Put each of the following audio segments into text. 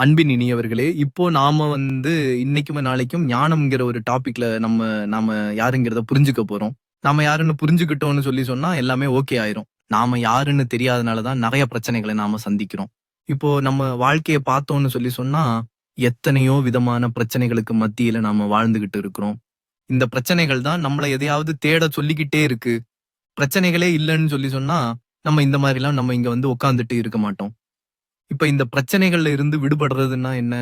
அன்பின் இனியவர்களே, இப்போ நாம வந்து இன்னைக்கும் நாளைக்கும் ஞானம்ங்கிற ஒரு டாபிக்ல நம்ம நாம யாருங்கிறத புரிஞ்சுக்க போறோம். நாம யாருன்னு புரிஞ்சுக்கிட்டோம்னு சொல்லி சொன்னா எல்லாமே ஓகே ஆயிரும். நாம யாருன்னு தெரியாதனால தான் பிரச்சனைகளை நாம சந்திக்கிறோம். இப்போ நம்ம வாழ்க்கையை பார்த்தோம்னு சொல்லி சொன்னா, எத்தனையோ விதமான பிரச்சனைகளுக்கு மத்தியில நாம வாழ்ந்துகிட்டு இருக்கிறோம். இந்த பிரச்சனைகள் தான் நம்மளை எதையாவது தேட சொல்லிக்கிட்டே இருக்கு. பிரச்சனைகளே இல்லைன்னு சொல்லி சொன்னா, நம்ம இந்த மாதிரிலாம் நம்ம இங்க வந்து உட்காந்துட்டு இருக்க மாட்டோம். இப்ப இந்த பிரச்சனைகள்ல இருந்து விடுபடுறதுன்னா என்ன?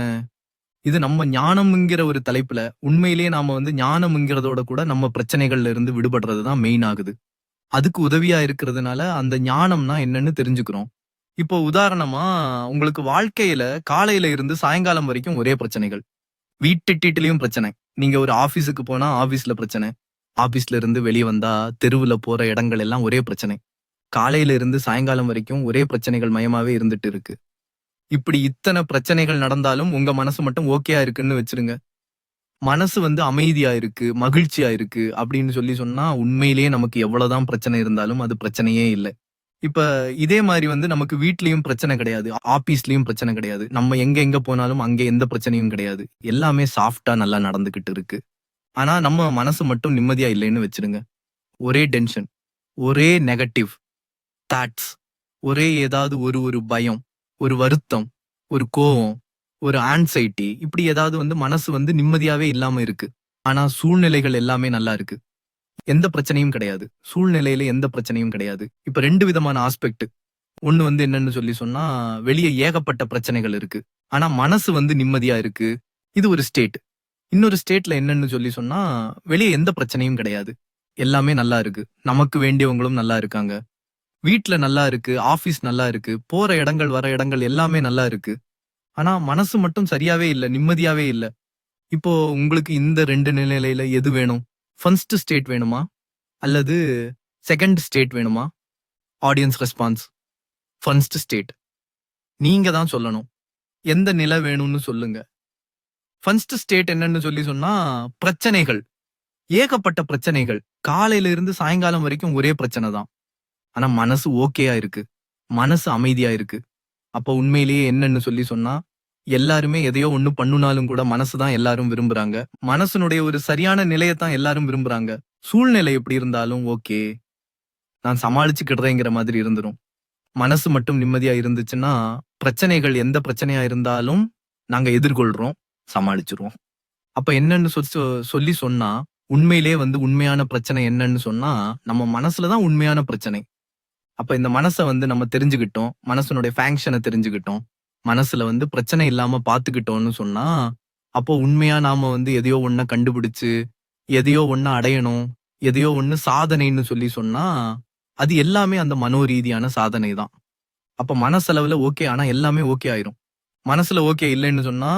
இது நம்ம ஞானம்ங்கிற ஒரு தலைப்புல உண்மையிலேயே நாம வந்து ஞானம்ங்கிறதோட கூட நம்ம பிரச்சனைகள்ல இருந்து விடுபடுறது தான் மெயின் ஆகுது. அதுக்கு உதவியா இருக்கிறதுனால அந்த ஞானம்னா என்னன்னு தெரிஞ்சுக்கிறோம். இப்போ உதாரணமா உங்களுக்கு வாழ்க்கையில காலையில இருந்து சாயங்காலம் வரைக்கும் ஒரே பிரச்சனைகள். வீட்டுட்டிட்டுலயும் பிரச்சனை. நீங்க ஒரு ஆபீஸுக்கு போனா ஆபீஸ்ல பிரச்சனை. ஆபீஸ்ல இருந்து வெளியே வந்தா தெருவுல போற இடங்கள் எல்லாம் ஒரே பிரச்சனை. காலையில இருந்து சாயங்காலம் வரைக்கும் ஒரே பிரச்சனைகள் மயமாவே இருந்துட்டு இருக்கு. இப்படி இத்தனை பிரச்சனைகள் நடந்தாலும் உங்க மனசு மட்டும் ஓகேயா இருக்குன்னு வச்சிருங்க. மனசு வந்து அமைதியா இருக்கு, மகிழ்ச்சியா இருக்கு அப்படின்னு சொல்லி சொன்னா உண்மையிலேயே நமக்கு எவ்வளவுதான் பிரச்சனை இருந்தாலும் அது பிரச்சனையே இல்லை இப்ப இதே மாதிரி வந்து நமக்கு வீட்லயும் பிரச்சனை கிடையாது. ஆபீஸ்லயும் பிரச்சனை கிடையாது. நம்ம எங்க எங்க போனாலும் அங்க எந்த பிரச்சனையும் கிடையாது. எல்லாமே சாஃப்டா நல்லா நடந்துகிட்டு இருக்கு. ஆனா நம்ம மனசு மட்டும் நிம்மதியா இல்லைன்னு வச்சிருங்க. ஒரே டென்ஷன், ஒரே நெகட்டிவ் தாட்ஸ், ஒரே ஏதாவது ஒரு ஒரு பயம், ஒரு வருத்தம், ஒரு கோவம், ஒரு ஆன்சைட்டி இப்படி ஏதாவது வந்து மனசு வந்து நிம்மதியாவே இல்லாம இருக்கு. ஆனா சூழ்நிலைகள் எல்லாமே நல்லா இருக்கு. எந்த பிரச்சனையும் கிடையாது. சூழ்நிலையில எந்த பிரச்சனையும் கிடையாது. இப்ப ரெண்டு விதமான ஆஸ்பெக்ட். ஒண்ணு வந்து என்னன்னு சொல்லி சொன்னா, வெளிய ஏகப்பட்ட பிரச்சனைகள் இருக்கு. ஆனா மனசு வந்து நிம்மதியா இருக்கு. இது ஒரு ஸ்டேட். இன்னொரு ஸ்டேட்ல என்னன்னு சொல்லி சொன்னா, வெளிய எந்த பிரச்சனையும் கிடையாது. எல்லாமே நல்லா இருக்கு. நமக்கு வேண்டியவங்களும் நல்லா இருக்காங்க. வீட்ல நல்லா இருக்கு, ஆபீஸ் நல்லா இருக்கு, போற இடங்கள் வர இடங்கள் எல்லாமே நல்லா இருக்கு. ஆனா மனசு மட்டும் சரியாவே இல்ல, நிம்மதியாவே இல்ல. இப்போ உங்களுக்கு இந்த ரெண்டு நிலையில எது வேணும்? ஃபர்ஸ்ட் ஸ்டேட் வேணுமா? அல்லது செகண்ட் ஸ்டேட் வேணுமா? Audience response. First state. நீங்க தான் சொல்லணும். எந்த நிலை வேணும்னு சொல்லுங்க. ஃபர்ஸ்ட் ஸ்டேட் என்னன்னு சொல்லி சொன்னா, பிரச்சனைகள். ஏகப்பட்ட பிரச்சனைகள். காலையில இருந்து சாயங்காலம் வரைக்கும் ஒரே பிரச்சனை தான். ஆனா மனசு ஓகேயா இருக்கு. மனசு அமைதியா இருக்கு. அப்ப உண்மையிலேயே என்னன்னு சொல்லி சொன்னா, எல்லாருமே எதையோ ஒண்ணு பண்ணுனாலும் கூட மனசுதான் எல்லாரும் விரும்புறாங்க. மனசுனுடைய ஒரு சரியான நிலையத்தான் எல்லாரும் விரும்புறாங்க. சூழ்நிலை எப்படி இருந்தாலும் ஓகே. நான் சமாளிச்சுக்கிடுறேங்கிற மாதிரி இருந்துரும். மனசு மட்டும் நிம்மதியா இருந்துச்சுன்னா, பிரச்சனைகள் எந்த பிரச்சனையா இருந்தாலும் நாங்க எதிர்கொள்றோம், சமாளிச்சுருவோம். அப்ப என்னன்னு சொ- சொல்லி சொன்னா, உண்மையிலேயே வந்து உண்மையான பிரச்சனை என்னன்னு சொன்னா, நம்ம மனசுல தான் உண்மையான பிரச்சனை. அப்ப இந்த மனசை வந்து நம்ம தெரிஞ்சுக்கிட்டோம். மனசனுடைய ஃபேங்ஷனை தெரிஞ்சுக்கிட்டோம். மனசுல வந்து பிரச்சனை இல்லாம பாத்துக்கிட்டோம்னு சொன்னா, அப்போ உண்மையா நாம வந்து எதையோ ஒன்ன கண்டுபிடிச்சு, எதையோ ஒண்ண அடையணும், எதையோ ஒண்ணு சாதனைன்னு சொல்லி சொன்னா, அது எல்லாமே அந்த மனோரீதியான சாதனை தான். அப்ப மனசளவுல ஓகே ஆனா எல்லாமே ஓகே ஆயிரும். மனசுல ஓகே இல்லைன்னு சொன்னா,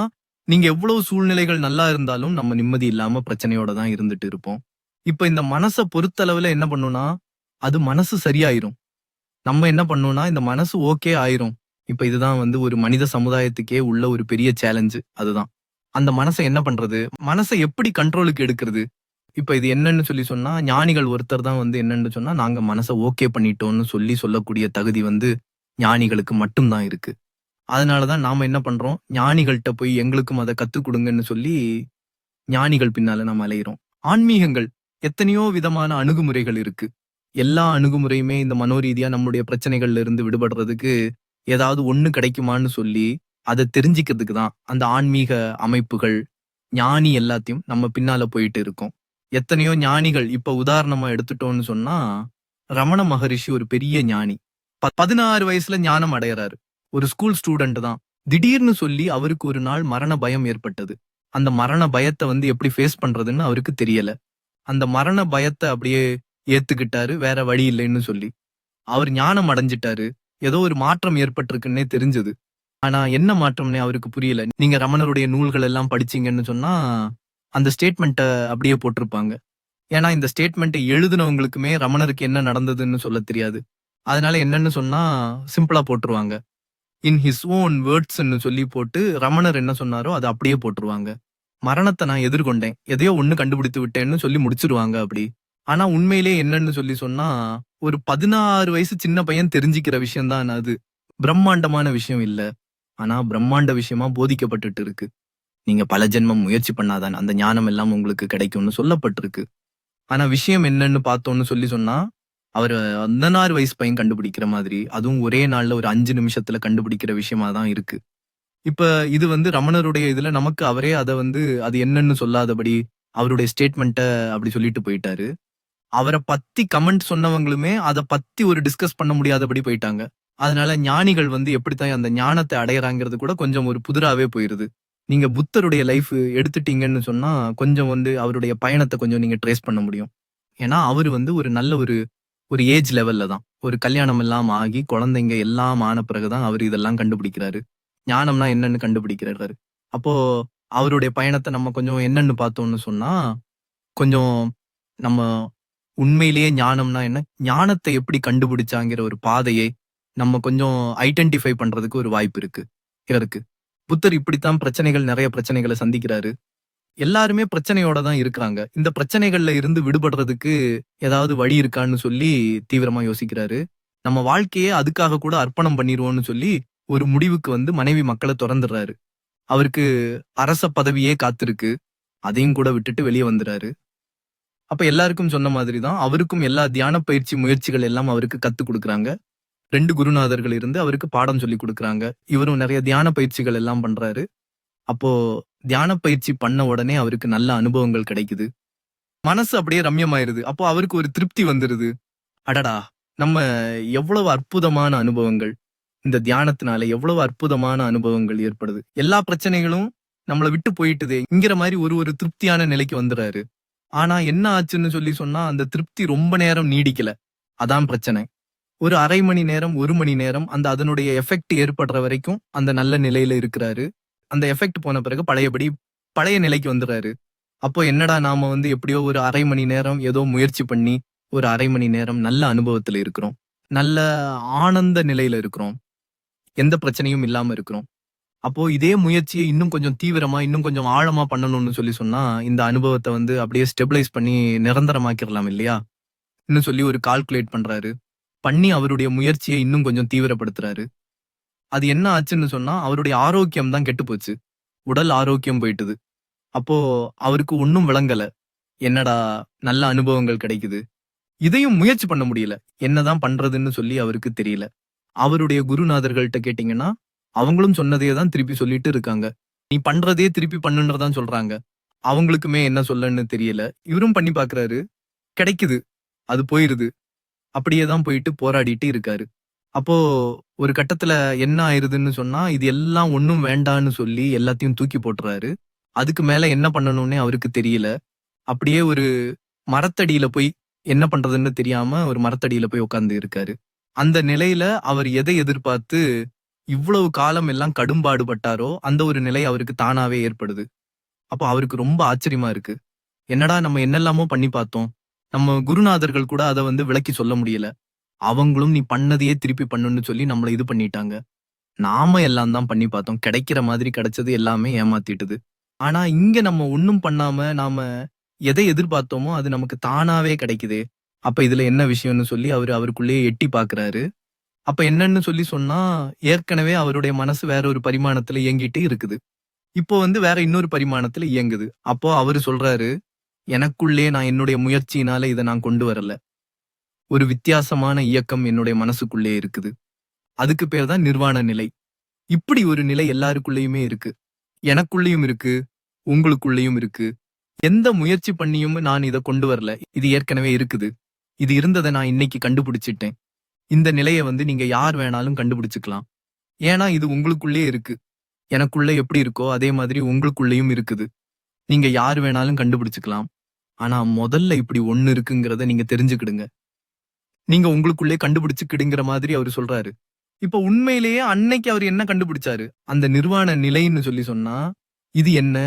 நீங்க எவ்வளவு சூழ்நிலைகள் நல்லா இருந்தாலும் நம்ம நிம்மதி இல்லாம பிரச்சனையோட தான் இருந்துட்டு இருப்போம். இப்ப இந்த மனசை பொறுத்தளவுல என்ன பண்ணும்னா, அது மனசு சரியாயிரும். நம்ம என்ன பண்ணோம்னா, இந்த மனசு ஓகே ஆயிரும். இப்ப இதுதான் வந்து ஒரு மனித சமுதாயத்துக்கே உள்ள ஒரு பெரிய சேலஞ்சு அதுதான். அந்த மனசை என்ன பண்றது? மனசை எப்படி கண்ட்ரோலுக்கு எடுக்கிறது? இப்ப இது என்னன்னு சொல்லி சொன்னா, ஞானிகள் ஒருத்தர் தான் வந்து என்னன்னு சொன்னா, நாங்க மனசை ஓகே பண்ணிட்டோம்னு சொல்லி சொல்லக்கூடிய தகுதி வந்து ஞானிகளுக்கு மட்டும் தான் இருக்கு. அதனால தான் நாம என்ன பண்றோம், ஞானிகள்கிட்ட போய் எங்களுக்கும் அதை கத்துக் கொடுங்கன்னு சொல்லி, ஞானிகள் பின்னால நம்ம அலையிறோம். ஆன்மீகங்கள் எத்தனையோ விதமான அணுகுமுறைகள் இருக்கு. எல்லா அணுகுமுறையுமே இந்த மனோரீதியா நம்முடைய பிரச்சனைகள்ல இருந்து விடுபடுறதுக்கு ஏதாவது ஒண்ணு கிடைக்குமான்னு சொல்லி, அதை தெரிஞ்சுக்கிறதுக்கு தான் அந்த ஆன்மீக அமைப்புகள், ஞானி எல்லாத்தையும் நம்ம பின்னால போயிட்டு இருக்கோம். எத்தனையோ ஞானிகள் இப்ப உதாரணமா எடுத்துட்டோம்னு சொன்னா, ரமண மகரிஷி ஒரு பெரிய ஞானி. ப 16 வயசுல ஞானம் அடையிறாரு ஒரு ஸ்கூல் ஸ்டூடண்ட் தான். திடீர்னு சொல்லி அவருக்கு ஒரு நாள் மரண பயம் ஏற்பட்டது. அந்த மரண பயத்தை வந்து எப்படி ஃபேஸ் பண்றதுன்னு அவருக்கு தெரியல. அந்த மரண பயத்த அப்படியே ஏத்துக்கிட்டாரு வேற வழி இல்லைன்னு சொல்லி. அவர் ஞானம் அடைஞ்சிட்டாரு. ஏதோ ஒரு மாற்றம் ஏற்பட்டிருக்குன்னே தெரிஞ்சது. ஆனா என்ன மாற்றம்னே அவருக்கு புரியல. நீங்க ரமணருடைய நூல்கள் எல்லாம் படிச்சீங்கன்னு சொன்னா, அந்த ஸ்டேட்மெண்ட்டை அப்படியே போட்டிருப்பாங்க. ஏன்னா இந்த ஸ்டேட்மெண்ட்டை எழுதுனவங்களுக்குமே ரமணருக்கு என்ன நடந்ததுன்னு சொல்ல தெரியாது. அதனால என்னன்னு சொன்னா சிம்பிளா போட்டுருவாங்க. இன் ஹிஸ் ஓன் வேர்ட்ஸ்ன்னு சொல்லி போட்டு ரமணர் என்ன சொன்னாரோ அதை அப்படியே போட்டுருவாங்க. மரணத்தை நான் எதிர்கொண்டேன். எதையோ ஒன்று கண்டுபிடித்து விட்டேன்னு சொல்லி முடிச்சிருவாங்க அப்படி. ஆனா உண்மையிலே என்னன்னு சொல்லி சொன்னா, ஒரு 16 வயசு சின்ன பையன் தெரிஞ்சுக்கிற விஷயம் தான் அது. பிரம்மாண்டமான விஷயம் இல்ல. ஆனா பிரம்மாண்ட விஷயமா போதிக்கப்பட்டுட்டு இருக்கு நீங்க பல ஜென்மம் முயற்சி பண்ணாதான் அந்த ஞானம் எல்லாம் உங்களுக்கு கிடைக்கும்னு சொல்லப்பட்டிருக்கு ஆனா விஷயம் என்னன்னு பார்த்தோம்னு சொல்லி சொன்னா அவர் அந்தனாறு வயசு பையன் கண்டுபிடிக்கிற மாதிரி அதுவும் ஒரே நாள்ல ஒரு அஞ்சு நிமிஷத்துல கண்டுபிடிக்கிற விஷயமா தான் இருக்கு இப்ப இது வந்து ரமணருடைய இதுல நமக்கு அவரே அதை வந்து அது என்னன்னு சொல்லாதபடி அவருடைய ஸ்டேட்மெண்ட்டை அப்படி சொல்லிட்டு போயிட்டாரு அவரை பத்தி கமெண்ட் சொன்னவங்களுமே அதை பத்தி ஒரு டிஸ்கஸ் பண்ண முடியாதபடி போயிட்டாங்க. அதனால ஞானிகள் வந்து எப்படித்தான் அந்த ஞானத்தை அடையறாங்கிறது கூட கொஞ்சம் ஒரு புதிராவே போயிருது. நீங்க புத்தருடைய லைஃப் எடுத்துட்டீங்கன்னு சொன்னா கொஞ்சம் வந்து அவருடைய பயணத்தை கொஞ்சம் நீங்க ட்ரேஸ் பண்ண முடியும். ஏன்னா அவர் வந்து ஒரு நல்ல ஒரு ஒரு ஏஜ் லெவல்ல தான். ஒரு கல்யாணம் எல்லாம் ஆகி குழந்தைங்க எல்லாம் ஆன பிறகுதான் அவர் இதெல்லாம் கண்டுபிடிக்கிறாரு. ஞானம்னா என்னன்னு கண்டுபிடிக்கிறாரு அப்போ அவருடைய பயணத்தை நம்ம கொஞ்சம் என்னன்னு பார்த்தோம்னு சொன்னா கொஞ்சம் நம்ம உண்மையிலேயே ஞானம்னா என்ன? ஞானத்தை எப்படி கண்டுபிடிச்சாங்கிற ஒரு பாதையை நம்ம கொஞ்சம் ஐடென்டிஃபை பண்றதுக்கு ஒரு வாய்ப்பு இருக்கு. இருக்கு. புத்தர் இப்படித்தான் பிரச்சனைகள் நிறைய பிரச்சனைகளை சந்திக்கிறாரு. எல்லாருமே பிரச்சனையோட தான் இருக்கிறாங்க இந்த பிரச்சனைகள்ல இருந்து விடுபடுறதுக்கு ஏதாவது வழி இருக்கான்னு சொல்லி தீவிரமா யோசிக்கிறாரு. நம்ம வாழ்க்கையே அதுக்காக கூட அர்ப்பணம் பண்ணிடுவோம்னு சொல்லி ஒரு முடிவுக்கு வந்து மனைவி மக்களை திறந்துடுறாரு. அவருக்கு அரச பதவியே காத்திருக்கு. அதையும் கூட விட்டுட்டு வெளியே வந்துடுறாரு. அப்ப எல்லாருக்கும் சொன்ன மாதிரி தான் அவருக்கும் எல்லா தியான பயிற்சி முயற்சிகள் எல்லாம் அவருக்கு கத்து கொடுக்குறாங்க. ரெண்டு குருநாதர்கள் இருந்து அவருக்கு பாடம் சொல்லி கொடுக்குறாங்க. இவரும் நிறைய தியான பயிற்சிகள் எல்லாம் பண்றாரு. அப்போ தியான பயிற்சி பண்ண உடனே அவருக்கு நல்ல அனுபவங்கள் கிடைக்குது. மனசு அப்படியே ரம்யமாயிருது. அப்போ அவருக்கு ஒரு திருப்தி வந்துருது. அடடா நம்ம எவ்வளவு அற்புதமான அனுபவங்கள். இந்த தியானத்தினால எவ்வளவு அற்புதமான அனுபவங்கள் ஏற்படுது. எல்லா பிரச்சனைகளும் நம்மளை விட்டு போயிட்டுதே. இங்கிற மாதிரி ஒரு ஒரு திருப்தியான நிலைக்கு வந்துடுறாரு ஆனா என்ன ஆச்சுன்னு சொல்லி சொன்னா அந்த திருப்தி ரொம்ப நேரம் நீடிக்கல. அதான் பிரச்சனை. ஒரு அரை மணி நேரம் ஒரு மணி நேரம் அந்த அதனுடைய எஃபெக்ட் ஏற்படுற வரைக்கும் அந்த நல்ல நிலையில இருக்கிறாரு. அந்த எஃபெக்ட் போன பிறகு பழையபடி பழைய நிலைக்கு வந்துடுறாரு அப்போ என்னடா நாம வந்து எப்படியோ ஒரு அரை மணி நேரம் ஏதோ முயற்சி பண்ணி ஒரு அரை மணி நேரம் நல்ல அனுபவத்துல இருக்கிறோம். நல்ல ஆனந்த நிலையில இருக்கிறோம். எந்த பிரச்சனையும் இல்லாம இருக்கிறோம். அப்போ இதே முயற்சியை இன்னும் கொஞ்சம் தீவிரமா இன்னும் கொஞ்சம் ஆழமா பண்ணணும்னு சொல்லி சொன்னா இந்த அனுபவத்தை வந்து அப்படியே ஸ்டெபிளைஸ் பண்ணி நிரந்தரமாக்கிடலாம் இல்லையா? இன்னும் சொல்லி ஒரு கால்குலேட் பண்றாரு. பண்ணி அவருடைய முயற்சியை இன்னும் கொஞ்சம் தீவிரப்படுத்துறாரு. அது என்ன ஆச்சுன்னு சொன்னா அவருடைய ஆரோக்கியம் தான் கெட்டு போச்சு. உடல் ஆரோக்கியம் போயிட்டுது. அப்போ அவருக்கு ஒன்னும் விளங்கல. என்னடா நல்ல அனுபவங்கள் கிடைக்குது. இதையும் முயற்சி பண்ண முடியல. என்னதான் பண்றதுன்னு சொல்லி அவருக்கு தெரியல. அவருடைய குருநாதர்கள்ட்ட கேட்டீங்கன்னா அவங்களும் சொன்னதையே தான் திருப்பி சொல்லிட்டு இருக்காங்க. நீ பண்றதே திருப்பி பண்ணுன்றதான் சொல்றாங்க. அவங்களுக்குமே என்ன சொல்லன்னு தெரியல. இவரும் பண்ணி பாக்குறாரு. கிடைக்குது. அது போயிருது. அப்படியே தான் போயிட்டு போராடிட்டு இருக்காரு. அப்போ ஒரு கட்டத்துல என்ன ஆயிருதுன்னு சொன்னா இது எல்லாம் ஒண்ணும் வேண்டான்னு சொல்லி எல்லாத்தையும் தூக்கி போட்டுறாரு. அதுக்கு மேல என்ன பண்ணணும்னே அவருக்கு தெரியல. அப்படியே ஒரு மரத்தடியில போய் என்ன பண்றதுன்னு தெரியாம ஒரு மரத்தடியில போய் உட்கார்ந்து இருக்காரு. அந்த நிலையில அவர் எதை எதிர்பார்த்து இவ்வளவு காலம் எல்லாம் கடும்பாடுபட்டாரோ அந்த ஒரு நிலை அவருக்கு தானாவே ஏற்படுது. அப்போ அவருக்கு ரொம்ப ஆச்சரியமா இருக்கு. என்னடா நம்ம என்னெல்லாமோ பண்ணி பார்த்தோம். நம்ம குருநாதர்கள் கூட அதை வந்து விளக்கி சொல்ல முடியல. அவங்களும் நீ பண்ணதையே திருப்பி பண்ணுன்னு சொல்லி நம்மள இது பண்ணிட்டாங்க. நாம எல்லாம் தான் பண்ணி பார்த்தோம். கிடைக்கிற மாதிரி கிடைச்சது எல்லாமே ஏமாத்திட்டுது. ஆனா இங்க நம்ம ஒன்றும் பண்ணாம நாம எதை எதிர்பார்த்தோமோ அது நமக்கு தானாவே கிடைக்குதே. அப்ப இதுல என்ன விஷயம்னு சொல்லி அவர் அவருக்குள்ளேயே எட்டி பாக்குறாரு அப்ப என்னன்னு சொல்லி சொன்னா ஏற்கனவே அவருடைய மனசு வேற ஒரு பரிமாணத்துல இயங்கிட்டு இருக்குது. இப்போ வந்து வேற இன்னொரு பரிமாணத்துல இயங்குது. அப்போ அவரு சொல்றாரு எனக்குள்ளே நான் என்னுடைய முயற்சியினால இதை நான் கொண்டு வரல. ஒரு வித்தியாசமான இயக்கம் என்னுடைய மனசுக்குள்ளே இருக்குது. அதுக்கு பேர் தான் நிர்வாண நிலை. இப்படி ஒரு நிலை எல்லாருக்குள்ளேயுமே இருக்கு. எனக்குள்ளேயும் இருக்கு உங்களுக்குள்ளேயும் இருக்கு. எந்த முயற்சி பண்ணியும் நான் இதை கொண்டு வரல. இது ஏற்கனவே இருக்குது. இது இருந்ததை நான் இன்னைக்கு கண்டுபிடிச்சிட்டேன். இந்த நிலையை வந்து நீங்க யார் வேணாலும் கண்டுபிடிச்சுக்கலாம். ஏன்னா இது உங்களுக்குள்ளே இருக்கு. எனக்குள்ள எப்படி இருக்கோ அதே மாதிரி உங்களுக்குள்ளேயும் இருக்குது. நீங்க யார் வேணாலும் கண்டுபிடிச்சுக்கலாம். ஆனா முதல்ல இப்படி ஒண்ணு இருக்குங்கிறத நீங்க தெரிஞ்சுக்கிடுங்க. நீங்க உங்களுக்குள்ளே கண்டுபிடிச்சுக்கிடுங்கிற மாதிரி அவர் சொல்றாரு. இப்ப உண்மையிலேயே அன்னைக்கு அவர் என்ன கண்டுபிடிச்சாரு? அந்த நிர்வாண நிலைன்னு சொல்லி சொன்னா இது என்ன?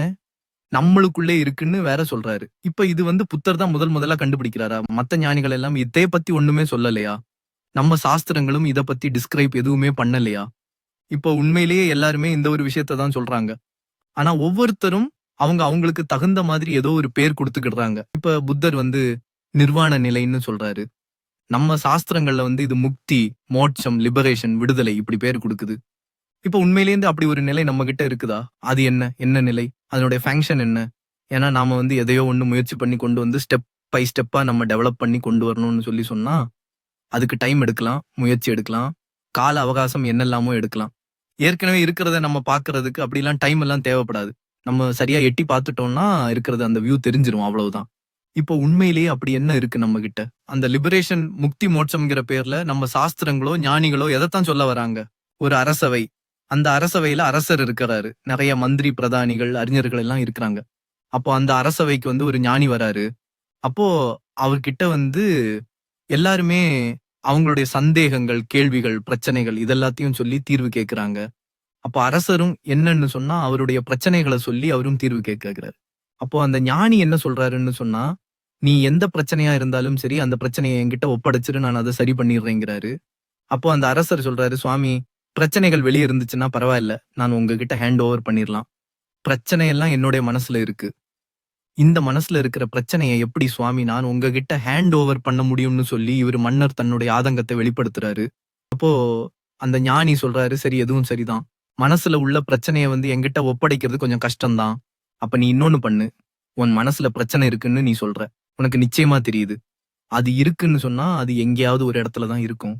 நம்மளுக்குள்ளே இருக்குன்னு வேற சொல்றாரு. இப்ப இது வந்து புத்தர் தான் முதல் முதல்ல கண்டுபிடிக்கிறாரா? மத்த ஞானிகள் எல்லாம் இதை பத்தி ஒண்ணுமே சொல்லலையா? நம்ம சாஸ்திரங்களும் இத பத்தி டிஸ்கிரைப் எதுவுமே பண்ணலையா? இப்போ உண்மையிலேயே எல்லாருமே இந்த ஒரு விஷயத்த தான் சொல்றாங்க. ஆனா ஒவ்வொருத்தரும் அவங்க அவங்களுக்கு தகுந்த மாதிரி ஏதோ ஒரு பேர் கொடுத்துக்கிடுறாங்க. இப்ப புத்தர் வந்து நிர்வாண நிலைன்னு சொல்றாரு. நம்ம சாஸ்திரங்கள்ல வந்து இது முக்தி மோட்சம் லிபரேஷன் விடுதலை இப்படி பேர் கொடுக்குது. இப்ப உண்மையிலேருந்து அப்படி ஒரு நிலை நம்ம கிட்ட இருக்குதா? அது என்ன? என்ன நிலை? அதனுடைய ஃபங்க்ஷன் என்ன? ஏன்னா நாம வந்து எதையோ ஒண்ணு முயற்சி பண்ணி கொண்டு வந்து ஸ்டெப் பை ஸ்டெப்பா நம்ம டெவலப் பண்ணி கொண்டு வரணும்னு சொல்லி சொன்னா அதுக்கு டைம் எடுக்கலாம் முயற்சி எடுக்கலாம் கால அவகாசம் என்னெல்லாமோ எடுக்கலாம். ஏற்கனவே இருக்கிறத நம்ம பார்க்கறதுக்கு அப்படிலாம் டைம் எல்லாம் தேவைப்படாது. நம்ம சரியா எட்டி பார்த்துட்டோம்னா இருக்கிறது அந்த வியூ தெரிஞ்சிரும் அவ்வளவுதான். இப்போ உண்மையிலேயே அப்படி என்ன இருக்கு நம்ம கிட்ட அந்த லிபரேஷன் முக்தி மோட்சம்ங்கிற பேர்ல நம்ம சாஸ்திரங்களோ ஞானிகளோ எதைத்தான் சொல்ல வராங்க? ஒரு அரசவை. அந்த அரசவையில அரசர் இருக்கிறாரு. நிறைய மந்திரி பிரதானிகள் அறிஞர்கள் எல்லாம் இருக்கிறாங்க. அப்போ அந்த அரசவைக்கு வந்து ஒரு ஞானி வராரு. அப்போ அவர்கிட்ட வந்து எல்லாருமே அவங்களுடைய சந்தேகங்கள் கேள்விகள் பிரச்சனைகள் இதெல்லாத்தையும் சொல்லி தீர்வு கேட்கிறாங்க. அப்போ அரசரும் என்னன்னு சொன்னா அவருடைய பிரச்சனைகளை சொல்லி அவரும் தீர்வு கேட்கிறாரு. அப்போ அந்த ஞானி என்ன சொல்றாருன்னு சொன்னா நீ எந்த பிரச்சனையா இருந்தாலும் சரி அந்த பிரச்சனையை என்கிட்ட ஒப்படைச்சிரு நான் அதை சரி பண்ணிடுறேங்கிறாரு. அப்போ அந்த அரசர் சொல்றாரு சுவாமி பிரச்சனைகள் வெளியே இருந்துச்சுன்னா பரவாயில்ல நான் உங்ககிட்ட ஹேண்ட் ஓவர் பண்ணிடலாம். பிரச்சனை எல்லாம் என்னுடைய மனசுல இருக்கு. இந்த மனசுல இருக்கிற பிரச்சனையை எப்படி சுவாமி நான் உங்ககிட்ட ஹேண்ட் ஓவர் பண்ண முடியும்னு சொல்லி இவர் மன்னர் தன்னுடைய ஆதங்கத்தை வெளிப்படுத்துறாரு. அப்போ அந்த ஞானி சொல்றாரு சரி எதுவும் சரிதான். மனசுல உள்ள பிரச்சனையை வந்து என்கிட்ட ஒப்படைக்கிறது கொஞ்சம் கஷ்டம்தான். அப்ப நீ இன்னொன்னு பண்ணு. உன் மனசுல பிரச்சனை இருக்குன்னு நீ சொல்ற. உனக்கு நிச்சயமா தெரியுது. அது இருக்குன்னு சொன்னா அது எங்கேயாவது ஒரு இடத்துல தான் இருக்கும்.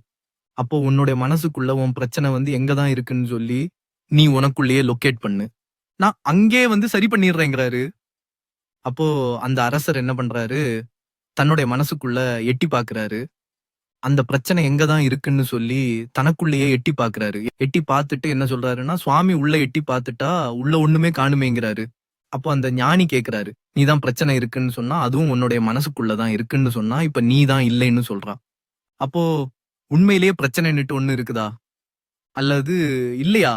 அப்போ உன்னுடைய மனசுக்குள்ள உன் பிரச்சனை வந்து எங்க தான் இருக்குன்னு சொல்லி நீ உனக்குள்ளேயே லொக்கேட் பண்ணு. நான் அங்கே வந்து சரி பண்ணிடுறேங்கிறாரு. அப்போ அந்த அரசர் என்ன பண்றாரு? தன்னுடைய மனசுக்குள்ள எட்டி பாக்குறாரு. அந்த பிரச்சனை எங்க தான் இருக்குன்னு சொல்லி தனக்குள்ளேயே எட்டி பாக்குறாரு. எட்டி பார்த்துட்டு என்ன சொல்றாருன்னா சுவாமி உள்ள எட்டி பார்த்துட்டா உள்ள ஒண்ணுமே காணுமேங்கிறாரு. அப்போ அந்த ஞானி கேக்குறாரு நீ தான் பிரச்சனை இருக்குன்னு சொன்னா அதுவும் உன்னுடைய மனசுக்குள்ளதான் இருக்குன்னு சொன்னா இப்ப நீ தான் இல்லைன்னு சொல்றான். அப்போ உண்மையிலேயே பிரச்சனைன்னுட்டு ஒண்ணு இருக்குதா? அல்லது இல்லையா?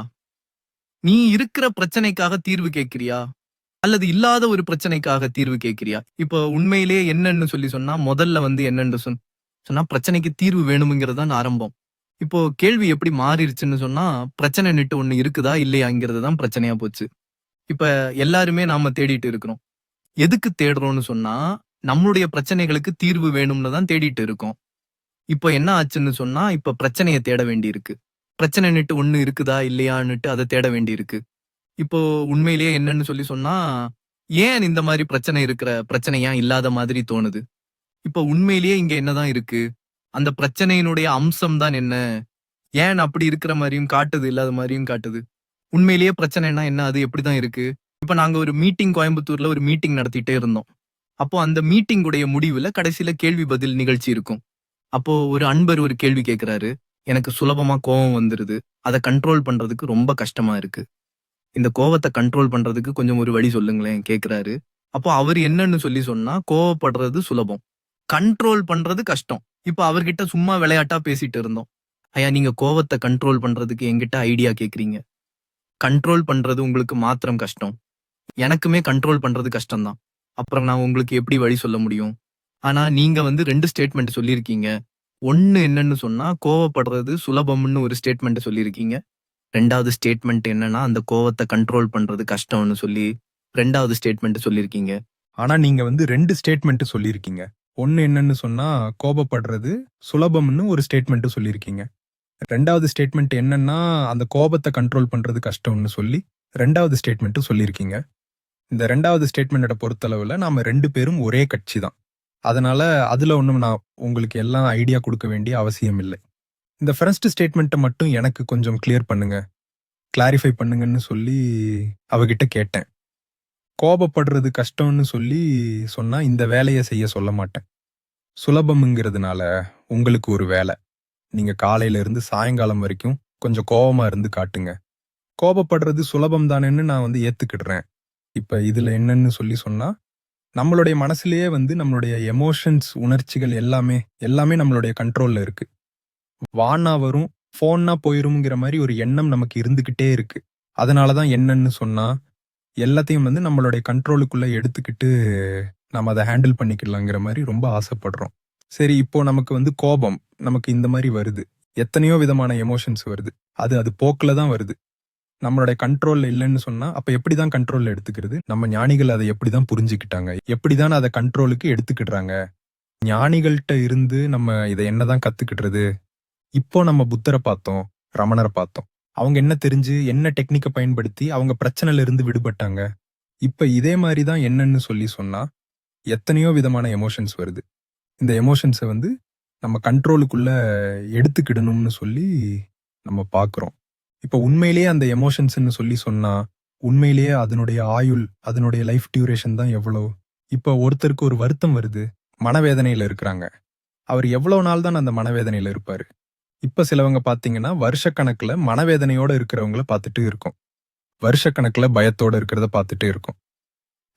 நீ இருக்கிற பிரச்சனைக்காக தீர்வு கேட்கிறியா? அல்லது இல்லாத ஒரு பிரச்சனைக்காக தீர்வு கேட்கிறியா? இப்போ உண்மையிலேயே என்னன்னு சொல்லி சொன்னா முதல்ல வந்து என்னன்னு சொன் சொன்னா பிரச்சனைக்கு தீர்வு வேணுங்கிறது தான் ஆரம்பம். இப்போ கேள்வி எப்படி மாறிடுச்சுன்னு சொன்னா பிரச்சனை நிட்டு ஒண்ணு இருக்குதா இல்லையாங்கிறது தான் பிரச்சனையா போச்சு. இப்ப எல்லாருமே நாம தேடிட்டு இருக்கிறோம். எதுக்கு தேடுறோம்னு சொன்னா நம்மளுடைய பிரச்சனைகளுக்கு தீர்வு வேணும்னு தான் தேடிட்டு இருக்கோம். இப்போ என்ன ஆச்சுன்னு சொன்னா இப்ப பிரச்சனையை தேட வேண்டியிருக்கு. பிரச்சனை நிட்டு ஒண்ணு இருக்குதா இல்லையான்னுட்டு அதை தேட வேண்டியிருக்கு. இப்போ உண்மையிலேயே என்னன்னு சொல்லி சொன்னா ஏன் இந்த மாதிரி பிரச்சனை இருக்கிற பிரச்சனை ஏன் இல்லாத மாதிரி தோணுது? இப்போ உண்மையிலேயே இங்க என்னதான் இருக்கு? அந்த பிரச்சனையினுடைய அம்சம் தான் என்ன? ஏன் அப்படி இருக்கிற மாதிரியும் காட்டுது இல்லாத மாதிரியும் காட்டுது? உண்மையிலேயே பிரச்சனைனா என்ன? அது எப்படிதான் இருக்கு? இப்ப நாங்க ஒரு மீட்டிங் கோயம்புத்தூர்ல ஒரு மீட்டிங் நடத்திட்டே இருந்தோம். அப்போ அந்த மீட்டிங் உடைய முடிவுல கடைசியில கேள்வி பதில் நிகழ்ச்சி இருக்கும். அப்போ ஒரு அன்பர் ஒரு கேள்வி கேட்கிறாரு எனக்கு சுலபமா கோபம் வந்துருது. அதை கண்ட்ரோல் பண்றதுக்கு ரொம்ப கஷ்டமா இருக்கு. இந்த கோவத்தை கண்ட்ரோல் பண்றதுக்கு கொஞ்சம் ஒரு வழி சொல்லுங்களேன் கேட்கிறாரு அப்போ அவர் என்னன்னு சொல்லி சொன்னா கோவப்படுறது சுலபம். கண்ட்ரோல் பண்றது கஷ்டம். இப்போ அவர்கிட்ட சும்மா விளையாட்டா பேசிட்டு இருந்தோம். ஐயா நீங்க கோவத்தை கண்ட்ரோல் பண்றதுக்கு எங்கிட்ட ஐடியா கேக்குறீங்க. கண்ட்ரோல் பண்றது உங்களுக்கு மாத்திரம் கஷ்டம். எனக்குமே கண்ட்ரோல் பண்றது கஷ்டம்தான். அப்புறம் நான் உங்களுக்கு எப்படி வழி சொல்ல முடியும்? ஆனா நீங்க வந்து ரெண்டு ஸ்டேட்மெண்ட் சொல்லியிருக்கீங்க. ஒன்னு என்னன்னு சொன்னா கோவப்படுறது சுலபம்னு ஒரு ஸ்டேட்மெண்ட் சொல்லியிருக்கீங்க. ரெண்டாவது ஸ்டேட்மெண்ட் என்னன்னா அந்த கோவத்தை கண்ட்ரோல் பண்றது கஷ்டம்னு சொல்லி ரெண்டாவது ஸ்டேட்மெண்ட் சொல்லியிருக்கீங்க ஆனா நீங்க வந்து ரெண்டு ஸ்டேட்மெண்ட் சொல்லியிருக்கீங்க ஒன்னு என்னன்னு சொன்னா கோபப்படுறது சுலபம்னு ஒரு ஸ்டேட்மெண்ட் சொல்லியிருக்கீங்க ரெண்டாவது ஸ்டேட்மெண்ட் என்னன்னா அந்த கோபத்தை கண்ட்ரோல் பண்றது கஷ்டம்னு சொல்லி ரெண்டாவது ஸ்டேட்மெண்ட் சொல்லியிருக்கீங்க இந்த ரெண்டாவது ஸ்டேட்மெண்ட்டோட பொறுத்தளவில் நாம ரெண்டு பேரும் ஒரே கட்சி தான் அதனால அதுல ஒன்றும் நான் உங்களுக்கு எல்லாம் ஐடியா கொடுக்க வேண்டிய அவசியம் இல்லை. இந்த ஃபர்ஸ்ட் ஸ்டேட்மெண்ட்டை மட்டும் எனக்கு கொஞ்சம் கிளியர் பண்ணுங்க. கிளாரிஃபை பண்ணுங்கன்னு சொல்லி அவகிட்ட கேட்டேன். கோபப்படுறது கஷ்டம்னு சொல்லி சொன்னா இந்த வேலையை செய்ய சொல்ல மாட்டேன். சுலபம்ங்கிறதுனால உங்களுக்கு ஒரு வேலை. நீங்க காலையில இருந்து சாயங்காலம் வரைக்கும் கொஞ்சம் கோபமா இருந்து காட்டுங்க. கோபப்படுறது சுலபம் தானேன்னு நான் வந்து ஏத்துக்கிடுறேன். இப்ப இதுல என்னன்னு சொல்லி சொன்னா நம்மளுடைய மனசுலயே வந்து நம்மளுடைய எமோஷன்ஸ் உணர்ச்சிகள் எல்லாமே எல்லாமே நம்மளுடைய கண்ட்ரோல்ல இருக்கு. வானா வரும் ஃபோன்னா போயிருங்கிற மாதிரி ஒரு எண்ணம் நமக்கு இருந்துக்கிட்டே இருக்கு. அதனாலதான் என்னன்னு சொன்னா எல்லாத்தையும் வந்து நம்மளுடைய கண்ட்ரோலுக்குள்ள எடுத்துக்கிட்டு நம்ம அதை ஹேண்டில் பண்ணிக்கலாங்கிற மாதிரி ரொம்ப ஆசைப்படுறோம். சரி இப்போ நமக்கு வந்து கோபம் நமக்கு இந்த மாதிரி வருது. எத்தனையோ விதமான எமோஷன்ஸ் வருது. அது அது போக்கில் தான் வருது. நம்மளுடைய கண்ட்ரோலில் இல்லைன்னு சொன்னால் அப்போ எப்படி தான் கண்ட்ரோலில் எடுத்துக்கிறது? நம்ம ஞானிகள் அதை எப்படி தான் புரிஞ்சுக்கிட்டாங்க? எப்படி தான் அதை கண்ட்ரோலுக்கு எடுத்துக்கிடுறாங்க? ஞானிகள்கிட்ட இருந்து நம்ம இதை என்னதான் கற்றுக்கிட்டுறது இப்போ நம்ம புத்தரை பார்த்தோம் ரமணரை பார்த்தோம். அவங்க என்ன தெரிஞ்சு என்ன டெக்னிக்கை பயன்படுத்தி அவங்க பிரச்சனையில இருந்து விடுபட்டாங்க? இப்ப இதே மாதிரி தான் என்னன்னு சொல்லி சொன்னா எத்தனையோ விதமான எமோஷன்ஸ் வருது. இந்த எமோஷன்ஸை வந்து நம்ம கண்ட்ரோலுக்குள்ள எடுத்துக்கிடணும்னு சொல்லி நம்ம பார்க்குறோம். இப்போ உண்மையிலேயே அந்த எமோஷன்ஸ்ன்னு சொல்லி சொன்னா உண்மையிலேயே அதனுடைய ஆயுள் அதனுடைய லைஃப் டியூரேஷன் தான் எவ்வளோ? இப்போ ஒருத்தருக்கு ஒரு வருத்தம் வருது மனவேதனையில் இருக்கிறாங்க. அவர் எவ்வளோ நாள் தான் அந்த மனவேதனையில் இருப்பார்? இப்ப சிலவங்க பாத்தீங்கன்னா வருஷக்கணக்குல மனவேதனையோட இருக்கிறவங்கள பார்த்துட்டு இருக்கோம். வருஷக்கணக்குல பயத்தோட இருக்கிறத பார்த்துட்டு இருக்கோம்.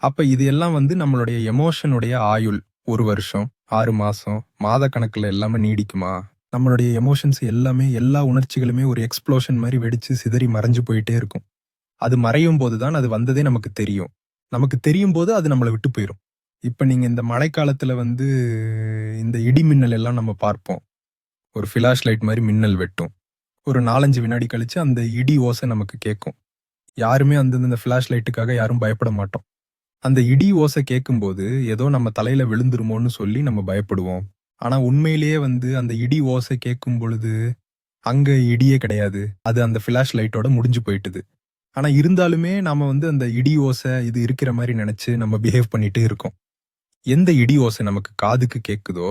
அப்ப இது எல்லாம் வந்து நம்மளுடைய எமோஷனுடைய ஆயுள். ஒரு வருஷம் ஆறு மாசம் மாத கணக்குல எல்லாமே நீடிக்குமா? நம்மளுடைய எமோஷன்ஸ் எல்லாமே எல்லா உணர்ச்சிகளுமே ஒரு எக்ஸ்ப்ளோஷன் மாதிரி வெடிச்சு சிதறி மறைஞ்சு போயிட்டே இருக்கும். அது மறையும் போது தான் அது வந்ததே நமக்கு தெரியும். நமக்கு தெரியும் போது அது நம்மளை விட்டு போயிடும் இப்போ நீங்கள் இந்த மழைக்காலத்தில் வந்து இந்த இடி மின்னல் எல்லாம் நம்ம பார்ப்போம். ஒரு ஃபிளாஷ் லைட் மாதிரி மின்னல் வெட்டும். ஒரு நாலஞ்சு வினாடி கழிச்சு அந்த இடி ஓசை நமக்கு கேட்கும். யாருமே அந்த இந்த ஃபிளாஷ் லைட்டுக்காக யாரும் பயப்பட மாட்டோம். அந்த இடி ஓசை கேட்கும்போது ஏதோ நம்ம தலையில விழுந்துருமோன்னு சொல்லி நம்ம பயப்படுவோம். ஆனா உண்மையிலேயே வந்து அந்த இடி ஓசை கேட்கும் பொழுது அங்க இடியே கிடையாது. அது அந்த ஃபிளாஷ் லைட்டோட முடிஞ்சு போயிட்டுது. ஆனா இருந்தாலுமே நாம வந்து அந்த இடி ஓசை இது இருக்கிற மாதிரி நினைச்சு நம்ம பிஹேவ் பண்ணிட்டு இருக்கோம். எந்த இடி ஓசை நமக்கு காதுக்கு கேட்குதோ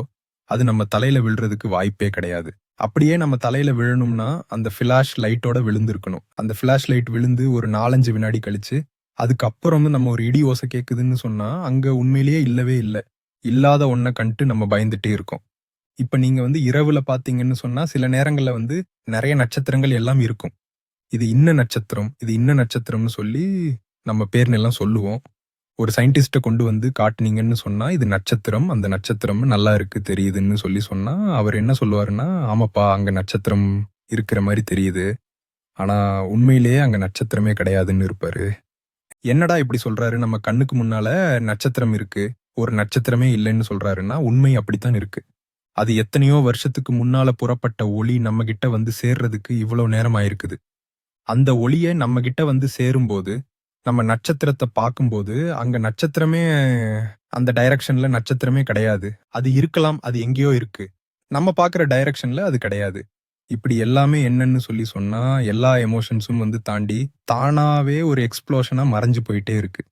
அது நம்ம தலையில விழுறதுக்கு வாய்ப்பே கிடையாது. அப்படியே நம்ம தலையில விழணும்னா அந்த ஃபிளாஷ் லைட்டோட விழுந்திருக்கணும். அந்த ஃபிளாஷ் லைட் விழுந்து ஒரு நாலஞ்சு வினாடி கழிச்சு அதுக்கப்புறம் வந்து நம்ம ஒரு இடி ஓசை கேட்குதுன்னு சொன்னா அங்க உண்மையிலேயே இல்லவே இல்லை. இல்லாத ஒன்றை கண்டு நம்ம பயந்துட்டே இருக்கோம். இப்ப நீங்க வந்து இரவுல பாத்தீங்கன்னு சொன்னா சில நேரங்கள்ல வந்து நிறைய நட்சத்திரங்கள் எல்லாம் இருக்கும். இது இன்ன நட்சத்திரம் இது இன்ன நட்சத்திரம்னு சொல்லி நம்ம பேர்னெல்லாம் சொல்லுவோம். ஒரு சயின்டிஸ்ட்டை கொண்டு வந்து காட்டுனீங்கன்னு சொன்னால் இது நட்சத்திரம் அந்த நட்சத்திரம் நல்லா இருக்குது தெரியுதுன்னு சொல்லி சொன்னால் அவர் என்ன சொல்லுவாருன்னா ஆமாப்பா அங்கே நட்சத்திரம் இருக்கிற மாதிரி தெரியுது. ஆனால் உண்மையிலேயே அங்கே நட்சத்திரமே கிடையாதுன்னு இருப்பார். என்னடா இப்படி சொல்கிறாரு நம்ம கண்ணுக்கு முன்னால் நட்சத்திரம் இருக்குது ஒரு நட்சத்திரமே இல்லைன்னு சொல்கிறாருன்னா உண்மை அப்படித்தான் இருக்குது அது எத்தனையோ வருஷத்துக்கு முன்னால் புறப்பட்ட ஒளி நம்ம வந்து சேர்றதுக்கு இவ்வளோ நேரம் ஆயிருக்குது. அந்த ஒளியை நம்ம வந்து சேரும்போது நம்ம நட்சத்திரத்தை பார்க்கும்போது அங்க நட்சத்திரமே அந்த டைரக்ஷன்ல நட்சத்திரமே கிடையாது. அது இருக்கலாம் அது எங்கேயோ இருக்கு. நம்ம பார்க்குற டைரக்ஷன்ல அது கிடையாது. இப்படி எல்லாமே என்னன்னு சொல்லி சொன்னா எல்லா எமோஷன்ஸும் வந்து தாண்டி தானாவே ஒரு எக்ஸ்ப்ளோஷனா மறைஞ்சு போயிட்டே இருக்கு.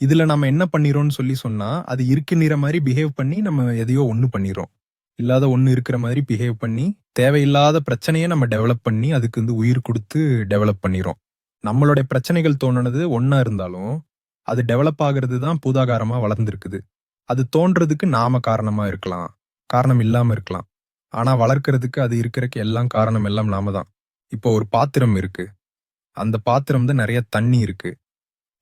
இதுல நம்ம என்ன பண்ணிரோம்னு சொல்லி சொன்னா அது இருக்குற மாதிரி பிஹேவ் பண்ணி நம்ம எதையோ ஒன்று பண்ணிரோம் இல்லாத ஒன்று இருக்கிற மாதிரி பிஹேவ் பண்ணி தேவையில்லாத பிரச்சனையை நம்ம டெவலப் பண்ணி அதுக்கு வந்து உயிர் கொடுத்து டெவலப் பண்ணிரோம் நம்மளுடைய பிரச்சனைகள் தோணுனது ஒன்றா இருந்தாலும் அது டெவலப் ஆகிறது தான் பூதாகாரமாக வளர்ந்துருக்குது. அது தோன்றதுக்கு நாம காரணமாக இருக்கலாம். காரணம் இல்லாமல் இருக்கலாம். ஆனால் வளர்க்கறதுக்கு அது இருக்கிறக்கு எல்லாம் காரணம் எல்லாம் நாம தான். இப்போ ஒரு பாத்திரம் இருக்கு. அந்த பாத்திரம் தான் நிறைய தண்ணி இருக்கு.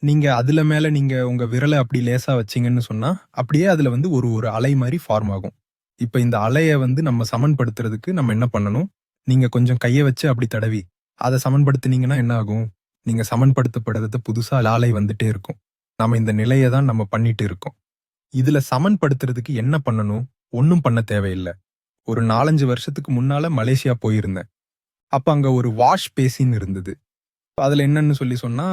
நீங்க அதுல மேல நீங்க உங்க விரலை அப்படி லேசா வச்சீங்கன்னு சொன்னா அப்படியே அதுல வந்து ஒரு ஒரு அலை மாதிரி ஃபார்ம் ஆகும். இப்போ இந்த அலையை வந்து நம்ம சமன்படுத்துறதுக்கு நம்ம என்ன பண்ணணும்? நீங்க கொஞ்சம் கையை வச்சு அப்படி தடவி அதை சமன்படுத்துனீங்கன்னா என்ன ஆகும்? நீங்க சமன்படுத்தப்படுறது புதுசா லாலை வந்துட்டே இருக்கும். நாம இந்த நிலையை தான் நம்ம பண்ணிட்டு இருக்கோம். இதுல சமன்படுத்துறதுக்கு என்ன பண்ணணும்? ஒன்றும் பண்ண தேவையில்லை. ஒரு நாலஞ்சு வருஷத்துக்கு முன்னால மலேசியா போயிருந்தேன். அப்ப அங்க ஒரு வாஷ் பேசின் இருந்தது. அதுல என்னன்னு சொல்லி சொன்னா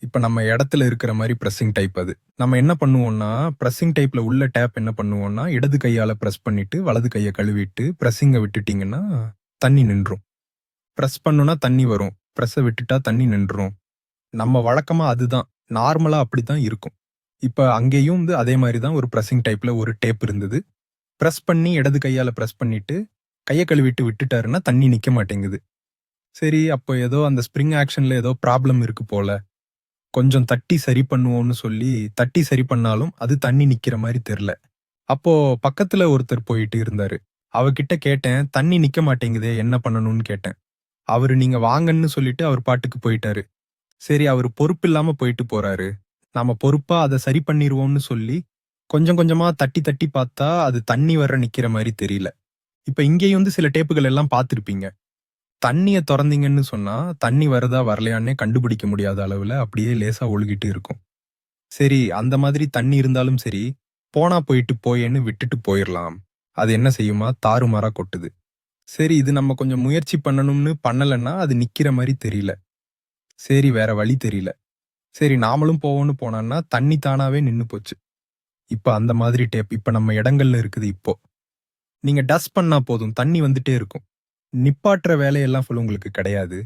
இப்ப நம்ம இடத்துல இருக்கிற மாதிரி ப்ரெஸ்ஸிங் டைப் அது. நம்ம என்ன பண்ணுவோம்னா ப்ரெஸ்ஸிங் டைப்ல உள்ள டேப் என்ன பண்ணுவோம்னா இடது கையால ப்ரெஸ் பண்ணிட்டு வலது கையை கழுவிட்டு ப்ரெஸ்ஸிங்கை விட்டுட்டீங்கன்னா தண்ணி நின்றும். ப்ரெஸ் பண்ணுனா தண்ணி வரும். ப்ரெஸ்ஸை விட்டுட்டா தண்ணி நின்றுரும். நம்ம வழக்கமாக அதுதான். நார்மலாக அப்படி தான் இருக்கும். இப்போ அங்கேயும் வந்து அதே மாதிரி தான் ஒரு ப்ரெஸ்ஸிங் டைப்பில் ஒரு டேப் இருந்தது. ப்ரெஸ் பண்ணி இடது கையால் ப்ரெஸ் பண்ணிட்டு கையை கழுவிட்டு விட்டுட்டாருன்னா தண்ணி நிற்க மாட்டேங்குது. சரி அப்போ ஏதோ அந்த ஸ்ப்ரிங் ஆக்ஷனில் ஏதோ ப்ராப்ளம் இருக்கு போல. கொஞ்சம் தட்டி சரி பண்ணுவோம்னு சொல்லி தட்டி சரி பண்ணாலும் அது தண்ணி நிற்கிற மாதிரி தெரில அப்போ பக்கத்தில் ஒருத்தர் போயிட்டு இருந்தார். அவகிட்ட கேட்டேன் தண்ணி நிற்க மாட்டேங்குதே என்ன பண்ணணும்னு? கேட்டேன். அவரு நீங்க வாங்கன்னு சொல்லிட்டு அவர் பாட்டுக்கு போயிட்டாரு. சரி அவர் பொறுப்பு இல்லாம போயிட்டு போறாரு. நாம பொறுப்பா அதை சரி பண்ணிடுவோம்னு சொல்லி கொஞ்சம் கொஞ்சமா தட்டி தட்டி பார்த்தா அது தண்ணி வர நிக்கிற மாதிரி தெரியல. இப்ப இங்கேயும் வந்து சில டேப்புகள் எல்லாம் பார்த்துருப்பீங்க. தண்ணியை திறந்தீங்கன்னு சொன்னா தண்ணி வருதா வரலையான்னே கண்டுபிடிக்க முடியாத அளவுல அப்படியே லேசா ஒழுகிட்டு இருக்கும். சரி அந்த மாதிரி தண்ணி இருந்தாலும் சரி போனா போயிட்டு போயேன்னு விட்டுட்டு போயிடலாம் அது என்ன செய்யுமா? தாறுமாறா கொட்டுது. சரி இது நம்ம கொஞ்சம் முயற்சி பண்ணணும்னு பண்ணலன்னா அது நிக்கிற மாதிரி தெரியல. சரி வேற வழி தெரியல. சரி நாமளும் போவோம்னு போனோம்னா தண்ணி தானாவே நின்று போச்சு. இப்போ அந்த மாதிரி டேப் இப்போ நம்ம இடங்கள்ல இருக்குது இப்போ. நீங்க டஸ்ட் பண்ணா போதும் தண்ணி வந்துட்டே இருக்கும். நிப்பாட்டுற வேலையெல்லாம் ஃபுல் உங்களுக்கு கிடையாது.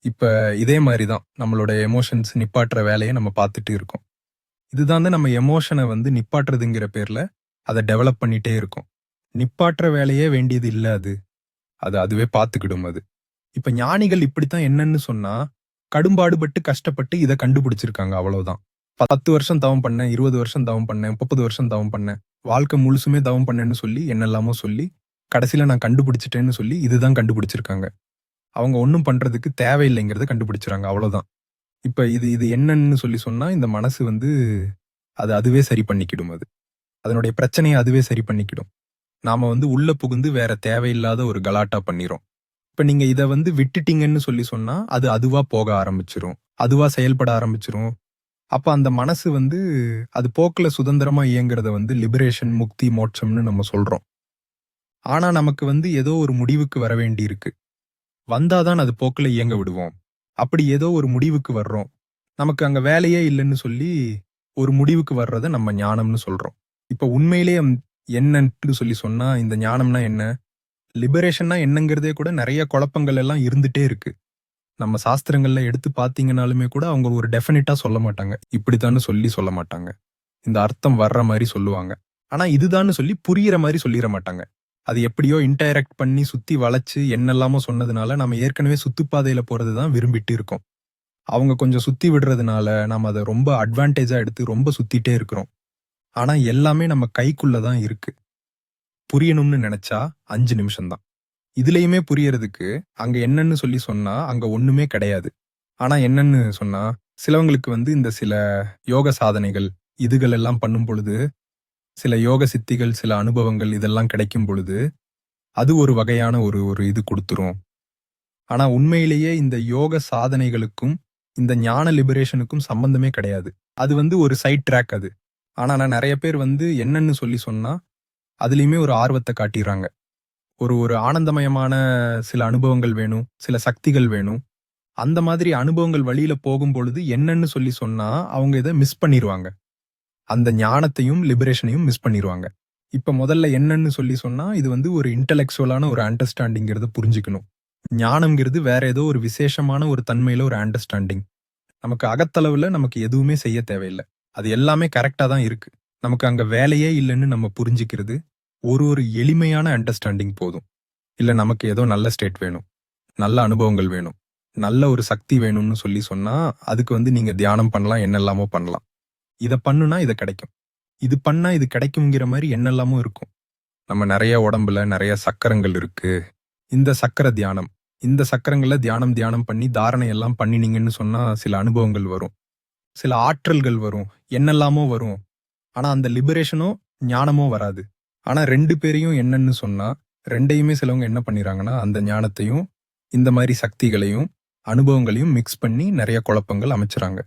இப்போ இதே மாதிரி தான் நம்மளோட எமோஷன்ஸ் நிப்பாட்டுற வேலையை நம்ம பார்த்துட்டு இருக்கோம். இதுதான் நம்ம எமோஷனை வந்து நிப்பாட்டுறதுங்கிற பேரில் அதை டெவலப் பண்ணிட்டே இருக்கோம். நிப்பாட்டுற வேலையே வேண்டியது இல்லை அது. அது அதுவே பார்த்துக்கிடும் அது. இப்ப ஞானிகள் இப்படித்தான் என்னன்னு சொன்னா கடும்பாடுபட்டு கஷ்டப்பட்டு இதை கண்டுபிடிச்சிருக்காங்க அவ்வளவுதான். பத்து வருஷம் தவம் பண்ணேன் இருபது வருஷம் தவம் பண்ணேன் முப்பது வருஷம் தவம் பண்ணேன் வாழ்க்கை முழுசுமே தவம் பண்ணேன்னு சொல்லி என்னெல்லாமோ சொல்லி கடைசியில நான் கண்டுபிடிச்சிட்டேன்னு சொல்லி இதுதான் கண்டுபிடிச்சிருக்காங்க. அவங்க ஒன்றும் பண்றதுக்கு தேவையில்லைங்கிறத கண்டுபிடிச்சிறாங்க அவ்வளவுதான். இப்ப இது இது என்னன்னு சொல்லி சொன்னா இந்த மனசு வந்து அது அதுவே சரி பண்ணிக்கிடும் அது. அதனுடைய பிரச்சனையை அதுவே சரி பண்ணிக்கிடும். நாம வந்து உள்ள புகுந்து வேற தேவையில்லாத ஒரு கலாட்டா பண்ணிரும். இப்ப நீங்க இதை வந்து விட்டுட்டீங்கன்னு சொல்லி சொன்னா அது அதுவா போக ஆரம்பிச்சிரும். அதுவா செயல்பட ஆரம்பிச்சிரும். அப்ப அந்த மனசு வந்து அது போக்குல சுதந்திரமா இயங்குறத வந்து லிபரேஷன் முக்தி மோட்சம்னு நம்ம சொல்றோம். ஆனா நமக்கு வந்து ஏதோ ஒரு முடிவுக்கு வர வேண்டி இருக்கு வந்தாதான் அது போக்குல இயங்க விடுவோம். அப்படி ஏதோ ஒரு முடிவுக்கு வர்றோம். நமக்கு அங்க வேலையே இல்லைன்னு சொல்லி ஒரு முடிவுக்கு வர்றத நம்ம ஞானம்னு சொல்றோம். இப்ப உண்மையிலேயே என்னன்னு சொல்லி சொன்னா இந்த ஞானம்னா என்ன? லிபரேஷன்னா என்னங்கிறதே கூட நிறைய குழப்பங்கள் எல்லாம் இருந்துட்டே இருக்கு. நம்ம சாஸ்திரங்கள்ல எடுத்து பார்த்தீங்கனாலுமே கூட அவங்க ஒரு டெஃபினட்டா சொல்ல மாட்டாங்க. இப்படித்தான்னு சொல்லி சொல்ல மாட்டாங்க. இந்த அர்த்தம் வர்ற மாதிரி சொல்லுவாங்க. ஆனா இதுதான்னு சொல்லி புரியிற மாதிரி சொல்லிட மாட்டாங்க. அது எப்படியோ இன்டைரக்ட் பண்ணி சுத்தி வளைச்சு என்னெல்லாமோ சொன்னதுனால நம்ம ஏற்கனவே சுத்துப்பாதையில போறது தான் விரும்பிட்டு இருக்கோம். அவங்க கொஞ்சம் சுத்தி விடுறதுனால நம்ம அதை ரொம்ப அட்வான்டேஜா எடுத்து ரொம்ப சுத்திட்டே இருக்கிறோம். ஆனா எல்லாமே நம்ம கைக்குள்ள தான் இருக்கு. புரியணும்னு நினைச்சா அஞ்சு நிமிஷம்தான். இதுலயுமே புரியறதுக்கு அங்க என்னன்னு சொல்லி சொன்னா அங்க ஒண்ணுமே கிடையாது. ஆனா என்னன்னு சொன்னா சிலவங்களுக்கு வந்து இந்த சில யோக சாதனைகள் இதுகள் எல்லாம் பண்ணும் பொழுது சில யோக சித்திகள் சில அனுபவங்கள் இதெல்லாம் கிடைக்கும் பொழுது அது ஒரு வகையான ஒரு ஒரு இது கொடுத்துரும். ஆனா உண்மையிலேயே இந்த யோக சாதனைகளுக்கும் இந்த ஞான லிபரேஷனுக்கும் சம்பந்தமே கிடையாது. அது வந்து ஒரு சைட் ட்ராக் அது. ஆனால் நான் நிறைய பேர் வந்து என்னன்னு சொல்லி சொன்னால் அதுலேயுமே ஒரு ஆர்வத்தை காட்டிடுறாங்க ஒரு ஒரு ஆனந்தமயமான சில அனுபவங்கள் வேணும் சில சக்திகள் வேணும். அந்த மாதிரி அனுபவங்கள் வழியில் போகும் பொழுது என்னன்னு சொல்லி சொன்னால் அவங்க இதை மிஸ் பண்ணிடுவாங்க அந்த ஞானத்தையும் லிபரேஷனையும் மிஸ் பண்ணிடுவாங்க இப்போ முதல்ல என்னன்னு சொல்லி சொன்னால் இது வந்து ஒரு இன்டலெக்சுவலான ஒரு அண்டர்ஸ்டாண்டிங்கிறத புரிஞ்சுக்கணும். ஞானம்ங்கிறது வேற ஏதோ ஒரு விசேஷமான ஒரு தன்மையில் ஒரு அண்டர்ஸ்டாண்டிங் நமக்கு அகத்தளவில் நமக்கு எதுவுமே செய்ய தேவையில்லை. அது எல்லாமே கரெக்டாக தான் இருக்கு. நமக்கு அங்கே வேலையே இல்லைன்னு நம்ம புரிஞ்சுக்கிறது ஒரு ஒரு எளிமையான அண்டர்ஸ்டாண்டிங் போதும். இல்லை நமக்கு ஏதோ நல்ல ஸ்டேட் வேணும் நல்ல அனுபவங்கள் வேணும் நல்ல ஒரு சக்தி வேணும்னு சொல்லி சொன்னால் அதுக்கு வந்து நீங்கள் தியானம் பண்ணலாம் என்னெல்லாமோ பண்ணலாம். இதை பண்ணுனா இதை கிடைக்கும். இது பண்ணால் இது கிடைக்குங்கிற மாதிரி என்னெல்லாமோ இருக்கும். நம்ம நிறைய உடம்புல நிறைய சக்கரங்கள் இருக்கு. இந்த சக்கர தியானம் இந்த சக்கரங்களை தியானம் தியானம் பண்ணி தாரணை எல்லாம் பண்ணினீங்கன்னு சொன்னால் சில அனுபவங்கள் வரும். சில ஆற்றல்கள் வரும் என்னெல்லாமோ வரும். ஆனா அந்த லிபரேஷனோ ஞானமோ வராது. ஆனா ரெண்டு பேரையும் என்னன்னு சொன்னா ரெண்டையுமே சிலவங்க என்ன பண்ணிடுறாங்கன்னா அந்த ஞானத்தையும் இந்த மாதிரி சக்திகளையும் அனுபவங்களையும் மிக்ஸ் பண்ணி நிறைய குழப்பங்கள் அமைச்சுறாங்க.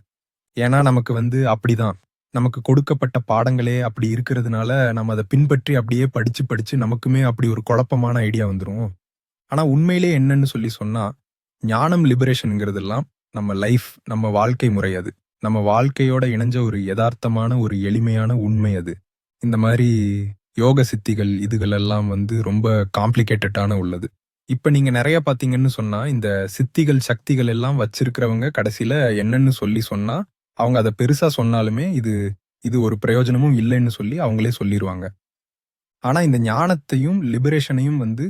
ஏன்னா நமக்கு வந்து அப்படிதான். நமக்கு கொடுக்கப்பட்ட பாடங்களே அப்படி இருக்கிறதுனால நம்ம அதை பின்பற்றி அப்படியே படிச்சு படிச்சு நமக்குமே அப்படி ஒரு குழப்பமான ஐடியா வந்துடும் ஆனா உண்மையிலே என்னன்னு சொல்லி சொன்னா ஞானம் லிபரேஷனுங்கிறதெல்லாம் நம்ம லைஃப் நம்ம வாழ்க்கை முறை அது. நம்ம வாழ்க்கையோட இணைஞ்ச ஒரு யதார்த்தமான ஒரு எளிமையான உண்மை அது. இந்த மாதிரி யோக சித்திகள் இதுகளெல்லாம் வந்து ரொம்ப காம்ப்ளிகேட்டடான உள்ளது. இப்போ நீங்கள் நிறைய பார்த்தீங்கன்னு சொன்னால் இந்த சித்திகள் சக்திகள் எல்லாம் வச்சிருக்கிறவங்க கடைசியில் என்னன்னு சொல்லி சொன்னால் அவங்க அதை பெருசாக சொன்னாலுமே இது இது ஒரு பிரயோஜனமும் இல்லைன்னு சொல்லி அவங்களே சொல்லிடுவாங்க ஆனால் இந்த ஞானத்தையும் லிபரேஷனையும் வந்து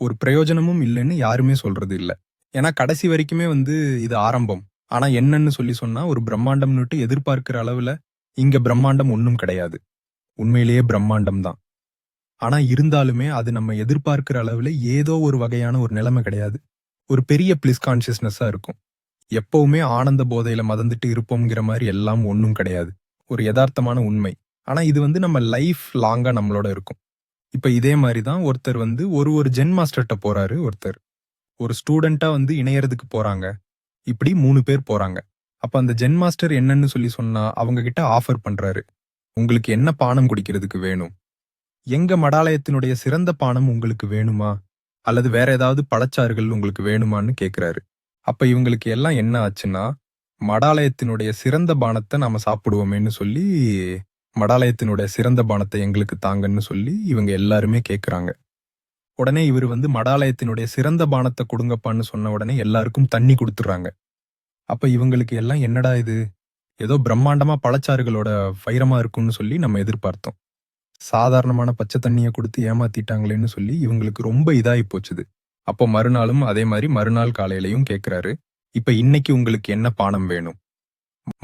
ஒரு பிரயோஜனமும் இல்லைன்னு யாருமே சொல்கிறது இல்லை. ஏன்னா கடைசி வரைக்குமே வந்து இது ஆரம்பம். ஆனா என்னன்னு சொல்லி சொன்னா ஒரு பிரம்மாண்டம்னுட்டு எதிர்பார்க்கிற அளவுல இங்க பிரம்மாண்டம் ஒன்றும் கிடையாது. உண்மையிலேயே பிரம்மாண்டம் தான். ஆனா இருந்தாலுமே அது நம்ம எதிர்பார்க்கிற அளவுல ஏதோ ஒரு வகையான ஒரு நிலைமை கிடையாது. ஒரு பெரிய பிளிஸ் கான்சியஸ்னஸா இருக்கும். எப்பவுமே ஆனந்த போதையில மதந்துட்டு இருப்போம்ங்கிற மாதிரி எல்லாம் ஒன்றும் கிடையாது. ஒரு யதார்த்தமான உண்மை. ஆனா இது வந்து நம்ம லைஃப் லாங்கா நம்மளோட இருக்கும். இப்ப இதே மாதிரி தான் ஒருத்தர் வந்து ஒரு ஒரு ஜென் மாஸ்டர்கிட்ட போறாரு ஒருத்தர். ஒரு ஸ்டூடெண்டா வந்து இணையறதுக்கு போறாங்க. இப்படி மூணு பேர் போறாங்க. அப்ப அந்த ஜென் மாஸ்டர் என்னன்னு சொல்லி சொன்னா அவங்க கிட்ட ஆஃபர் பண்றாரு. உங்களுக்கு என்ன பானம் குடிக்கிறதுக்கு வேணும்? எங்க மடாலயத்தினுடைய சிறந்த பானம் உங்களுக்கு வேணுமா? அல்லது வேற ஏதாவது பழச்சாறுகள் உங்களுக்கு வேணுமான்னு கேக்குறாரு. அப்ப இவங்களுக்கு எல்லாம் என்ன ஆச்சுன்னா மடாலயத்தினுடைய சிறந்த பானத்தை நாம சாப்பிடுவோமேன்னு சொல்லி மடாலயத்தினுடைய சிறந்த பானத்தை எங்களுக்கு தாங்கன்னு சொல்லி இவங்க எல்லாருமே கேக்குறாங்க. உடனே இவர் வந்து மடாலயத்தினுடைய சிறந்த பானத்தை கொடுங்கப்பான்னு சொன்ன உடனே எல்லாருக்கும் தண்ணி கொடுத்துட்றாங்க. அப்ப இவங்களுக்கு எல்லாம் என்னடா இது? ஏதோ பிரம்மாண்டமா பழச்சாறுகளோட வைரமா இருக்கும்னு சொல்லி நம்ம எதிர்பார்த்தோம். சாதாரணமான பச்சை தண்ணியை கொடுத்து ஏமாத்திட்டாங்களேன்னு சொல்லி இவங்களுக்கு ரொம்ப இதாகி போச்சுது. அப்போ மறுநாளும் அதே மாதிரி மறுநாள் காலையிலையும் கேட்குறாரு இப்போ இன்னைக்கு உங்களுக்கு என்ன பானம் வேணும்?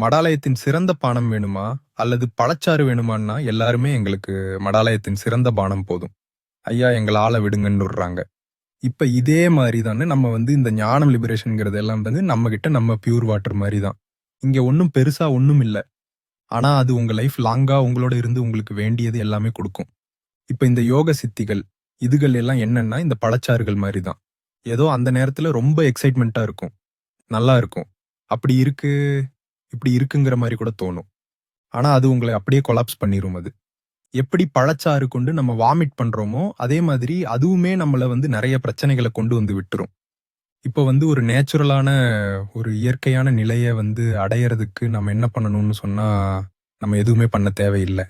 மடாலயத்தின் சிறந்த பானம் வேணுமா? அல்லது பழச்சாறு வேணுமான்னா எல்லாருமே எங்களுக்கு மடாலயத்தின் சிறந்த பானம் போதும். ஐயா எங்களை ஆளை விடுங்கன்னு விடுறாங்க. இப்போ இதே மாதிரி தானே நம்ம வந்து இந்த ஞானம் லிபரேஷனுங்கிறது எல்லாம் வந்து நம்ம கிட்ட நம்ம பியூர் வாட்டர் மாதிரி தான் இங்கே ஒன்றும் பெருசாக ஒன்றும் இல்லை. ஆனால் அது உங்கள் லைஃப் லாங்காக உங்களோட இருந்து உங்களுக்கு வேண்டியது எல்லாமே கொடுக்கும். இப்போ இந்த யோக சித்திகள் இதுகள் எல்லாம் என்னென்னா இந்த பழச்சாறுகள் மாதிரி தான் ஏதோ அந்த நேரத்தில் ரொம்ப எக்ஸைட்மெண்ட்டாக இருக்கும். நல்லா இருக்கும். அப்படி இருக்கு இப்படி இருக்குங்கிற மாதிரி கூட தோணும். ஆனால் அது உங்களை அப்படியே கொலாப்ஸ் பண்ணிடும் அது. எப்படி பழச்சாறு கொண்டு நம்ம வாமிட் பண்றோமோ அதே மாதிரி அதுவுமே நம்மள வந்து நிறைய பிரச்சனைகளை கொண்டு வந்து விட்டுரும். இப்போ வந்து ஒரு நேச்சுரலான ஒரு இயற்கையான நிலையை வந்து அடையறதுக்கு நம்ம என்ன பண்ணணும்னு சொன்னா நம்ம எதுவுமே பண்ண தேவையில்லை.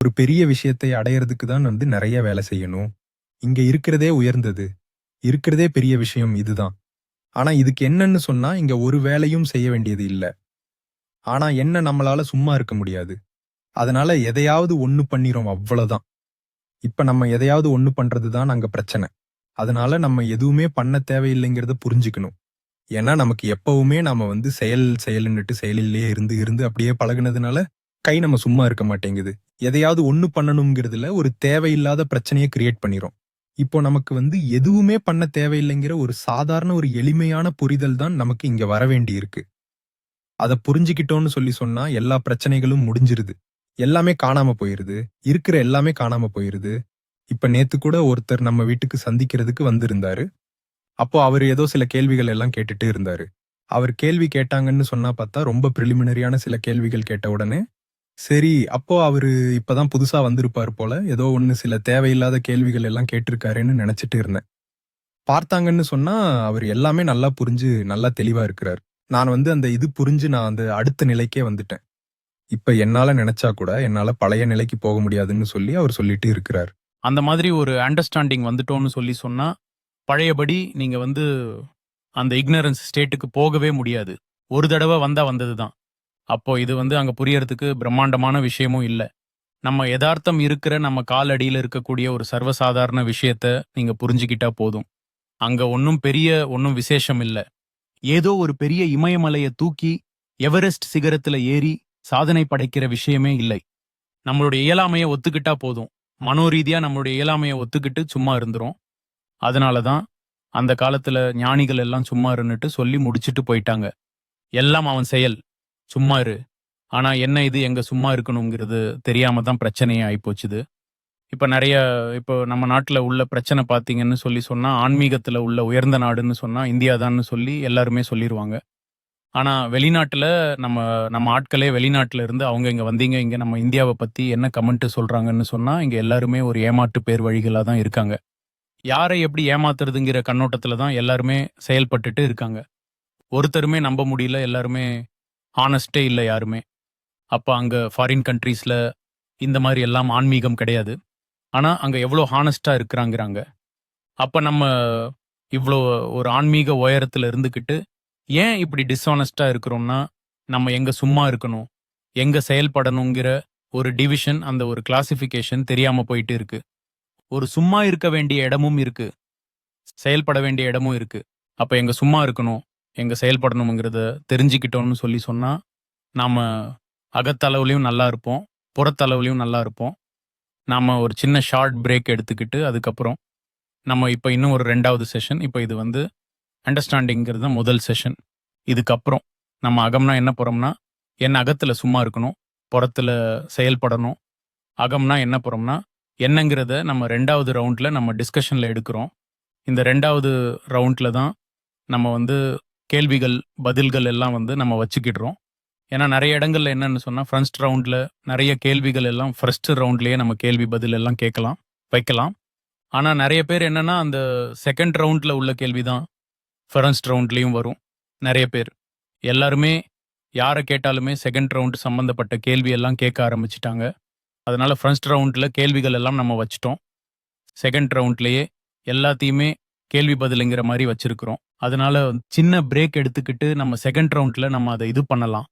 ஒரு பெரிய விஷயத்தை அடையிறதுக்கு தான் வந்து நிறைய வேலை செய்யணும். இங்க இருக்கிறதே உயர்ந்தது. இருக்கிறதே பெரிய விஷயம் இதுதான். ஆனா இதுக்கு என்னன்னு சொன்னா இங்க ஒரு வேலையும் செய்ய வேண்டியது இல்லை. ஆனா என்ன நம்மளால சும்மா இருக்க முடியாது. அதனால எதையாவது ஒன்று பண்ணிரும் அவ்வளவுதான். இப்ப நம்ம எதையாவது ஒன்னு பண்றது தான் அங்க பிரச்சனை. அதனால நம்ம எதுவுமே பண்ண தேவையில்லைங்கிறத புரிஞ்சுக்கணும். ஏன்னா நமக்கு எப்பவுமே நாம வந்து செயல் செயல்னுட்டு செயலிலேயே இருந்து இருந்து அப்படியே பழகுனதுனால கை நம்ம சும்மா இருக்க மாட்டேங்குது. எதையாவது ஒண்ணு பண்ணணுங்கிறதுல ஒரு தேவையில்லாத பிரச்சனையை கிரியேட் பண்ணிரும். இப்போ நமக்கு வந்து எதுவுமே பண்ண தேவையில்லைங்கிற ஒரு சாதாரண ஒரு எளிமையான புரிதல் தான் நமக்கு இங்க வர வேண்டி இருக்கு அதை புரிஞ்சுக்கிட்டோம்னு சொல்லி சொன்னா எல்லா பிரச்சனைகளும் முடிஞ்சிருது. எல்லாமே காணாம போயிருது. இருக்கிற எல்லாமே காணாம போயிருது. இப்ப நேத்து கூட ஒருத்தர் நம்ம வீட்டுக்கு சந்திக்கிறதுக்கு வந்திருந்தாரு. அப்போ அவர் ஏதோ சில கேள்விகள் எல்லாம் கேட்டுட்டு இருந்தாரு. அவர் கேள்வி கேட்டாங்கன்னு சொன்னா பார்த்தா ரொம்ப ப்ரிலிமினரியான சில கேள்விகள் கேட்ட உடனே சரி அப்போ அவரு இப்பதான் புதுசா வந்திருப்பார் போல. ஏதோ ஒன்னு சில தேவையில்லாத கேள்விகள் எல்லாம் கேட்டிருக்காருன்னு நினைச்சிட்டு இருந்தேன். பார்த்தாங்கன்னு சொன்னா அவர் எல்லாமே நல்லா புரிஞ்சு நல்லா தெளிவா இருக்கிறார். நான் வந்து அந்த இது புரிஞ்சு நான் அந்த அடுத்த நிலைக்கே வந்துட்டேன். இப்ப என்னால நினைச்சா கூட என்னால பழைய நிலைக்கு போக முடியாதுன்னு சொல்லி அவர் சொல்லிட்டு இருக்கிறார். அந்த மாதிரி ஒரு அண்டர்ஸ்டாண்டிங் வந்துட்டோம்னு சொல்லி சொன்னா பழையபடி நீங்க வந்து அந்த இக்னரன்ஸ் ஸ்டேட்டுக்கு போகவே முடியாது. ஒரு தடவை வந்தா வந்தது தான் அப்போ இது வந்து அங்க புரியறதுக்கு பிரம்மாண்டமான விஷயமும் இல்லை. நம்ம யதார்த்தம் இருக்கிற நம்ம காலடியில் இருக்கக்கூடிய ஒரு சர்வசாதாரண விஷயத்த நீங்க புரிஞ்சுக்கிட்டா போதும். அங்க ஒன்றும் பெரிய ஒன்றும் விசேஷம் இல்லை. ஏதோ ஒரு பெரிய இமயமலையை தூக்கி எவரெஸ்ட் சிகரத்துல ஏறி சாதனை படைக்கிற விஷயமே இல்லை. நம்மளுடைய இயலாமையை ஒத்துக்கிட்டா போதும். மனோரீதியா நம்மளுடைய இயலாமையை ஒத்துக்கிட்டு சும்மா இருந்துரும். அதனால தான் அந்த காலத்துல ஞானிகள் எல்லாம் சும்மா இருந்துட்டு சொல்லி முடிச்சிட்டு போயிட்டாங்க. எல்லாம் அவன் செயல். சும்மா இரு. ஆனா என்ன இது எங்க சும்மா இருக்கணுங்கிறது தெரியாம தான் பிரச்சனையே ஆயிப்போச்சுது. இப்போ நிறைய இப்போ நம்ம நாட்டில் உள்ள பிரச்சனை பார்த்தீங்கன்னு சொல்லி சொன்னால் ஆன்மீகத்தில் உள்ள உயர்ந்த நாடுன்னு சொன்னால் இந்தியா தான்னு சொல்லி எல்லாருமே சொல்லிடுவாங்க ஆனா வெளிநாட்டுல நம்ம நம்ம ஆட்களே வெளிநாட்டுல இருந்து அவங்க இங்க வந்தீங்க இங்க நம்ம இந்தியாவை பத்தி என்ன கமெண்ட் சொல்றாங்கன்னு சொன்னா இங்க எல்லாருமே ஒரு ஏமாற்று பேர் வழிகளா தான் இருக்காங்க. யாரை எப்படி ஏமாத்துறதுங்கிற கண்ணோட்டத்துல தான் எல்லாருமே செயல்பட்டுட்டு இருக்காங்க. ஒருத்தருமே நம்ப முடியல எல்லாருமே ஆனஸ்டே இல்லை யாருமே. அப்போ அங்கே ஃபாரின் கண்ட்ரீஸில் இந்த மாதிரி எல்லாம் ஆன்மீகம் கிடையாது. ஆனால் அங்கே எவ்வளோ ஹானஸ்டாக இருக்கிறாங்கிறாங்க. அப்போ நம்ம இவ்வளோ ஒரு ஆன்மீக உயரத்தில் இருந்துக்கிட்டு ஏன் இப்படி டிஸ்ஆனஸ்டா இருக்கிறோம்னா நம்ம எங்க சும்மா இருக்கணும் எங்க செயல்படணுங்கிற ஒரு டிவிஷன் அந்த ஒரு கிளாசிஃபிகேஷன் தெரியாம போயிட்டு இருக்கு. ஒரு சும்மா இருக்க வேண்டிய இடமும் இருக்கு. செயல்பட வேண்டிய இடமும் இருக்கு. அப்ப எங்க சும்மா இருக்கணும் எங்க செயல்படணுங்கிறத தெரிஞ்சுக்கிட்டோம்னு சொல்லி சொன்னா நாம அகத்தளவுலையும் நல்லா இருப்போம் புறத்தளவுலையும் நல்லா இருப்போம். நாம ஒரு சின்ன ஷார்ட் பிரேக் எடுத்துக்கிட்டு அதுக்கப்புறம் நம்ம இப்போ இன்னும் ஒரு ரெண்டாவது செஷன் இப்போ இது வந்து அண்டர்ஸ்டாண்டிங்கிறது தான் முதல் செஷன் இதுக்கப்புறம் நம்ம அகம்னா என்ன போகிறோம்னா என்ன அகத்தில் சும்மா இருக்கணும் புறத்தில் செயல்படணும். அகம்னா என்ன போகிறோம்னா என்னங்கிறத நம்ம ரெண்டாவது ரவுண்டில் நம்ம டிஸ்கஷனில் எடுக்கிறோம். இந்த ரெண்டாவது ரவுண்டில் தான் நம்ம வந்து கேள்விகள் பதில்கள் எல்லாம் வந்து நம்ம வச்சுக்கிடுறோம். ஏன்னா நிறைய இடங்கள்ல என்னன்னு சொன்னால் ஃபர்ஸ்ட் ரவுண்டில் நிறைய கேள்விகள் எல்லாம் ஃபர்ஸ்ட் ரவுண்ட்லேயே நம்ம கேள்வி பதில் எல்லாம் கேட்கலாம் வைக்கலாம். ஆனால் நிறைய பேர் என்னன்னா அந்த செகண்ட் ரவுண்டில் உள்ள கேள்வி தான் ஃபர்ஸ்ட் ரவுண்ட்லேயும் வரும். நிறைய பேர். எல்லாருமே யாரை கேட்டாலுமே செகண்ட் ரவுண்ட் சம்மந்தப்பட்ட கேள்வியெல்லாம் கேட்க ஆரம்பிச்சிட்டாங்க. அதனால் ஃபர்ஸ்ட் ரவுண்டில் கேள்விகள் எல்லாம் நம்ம வச்சிட்டோம். செகண்ட் ரவுண்ட்லேயே எல்லாத்தையுமே கேள்வி பதிலுங்கிற மாதிரி வச்சுருக்குறோம். அதனால் சின்ன பிரேக் எடுத்துக்கிட்டு நம்ம செகண்ட் ரவுண்டில் நம்ம அதை இது பண்ணலாம்.